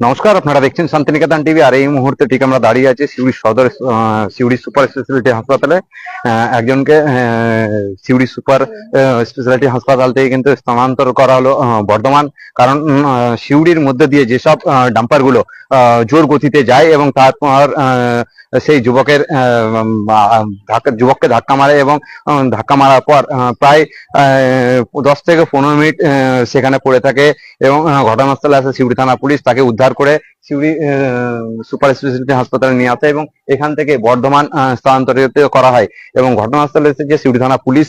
নমস্কার আপনারা দেখছেন শান্তিনিকেতন টিভি আর এই মুহূর্তে ঠিক আমরা দাঁড়িয়ে আছি সিউড়ি সদর সিউড়ি সুপার স্পেশালিটি হাসপাতালে। একজনকে সিউড়ি সুপার স্পেশালিটি হাসপাতাল থেকে কিন্তু স্থানান্তর করা হলো বর্ধমান। কারণ সিউড়ির মধ্যে দিয়ে যেসব ডাম্পারগুলো আহ, জোর গতিতে যায় এবং তারপর সেই যুবকের যুবককে ধাক্কা মারে এবং ধাক্কা মারার পর প্রায় দশ থেকে পনেরো মিনিট সেখানে পড়ে থাকে এবং ঘটনাস্থলে আসে সিউড়ি থানা পুলিশ। তাকে উদ্ধার করে সিউড়ি সুপার স্পেশালিটি হাসপাতালে নিয়ে আসে এবং এখান থেকে বর্ধমান স্থানান্তরিত করা হয় এবং ঘটনাস্থলে এসে যে সিউড়ি থানা পুলিশ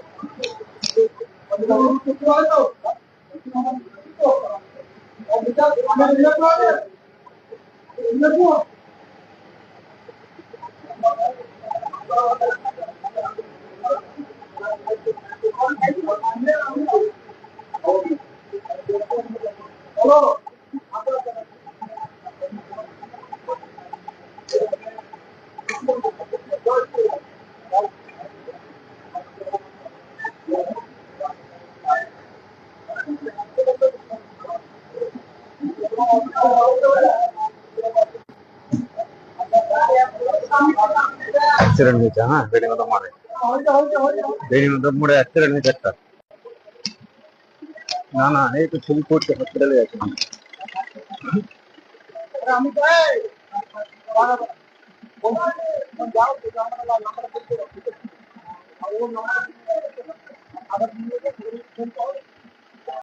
Hello. ಆಕ್ಸಿಡೆಂಟ್ ನಿಜ ಹಾ ರೆಡಿ ಮಾತ್ರ ಮಾಡಿ ರೆಡಿ ಮಾತ್ರ ಮೂಡೆ ಆಕ್ಸಿಡೆಂಟ್ ನಿಜ ಆಗ್ತಾರೆ ನಾನು ಅನೇಕ ತುಮಕೂರು ಹಾಸ್ಪಿಟಲ್ ಹಾಕಿದ್ದೀನಿ ಅವ್ರು ನಮ್ಮ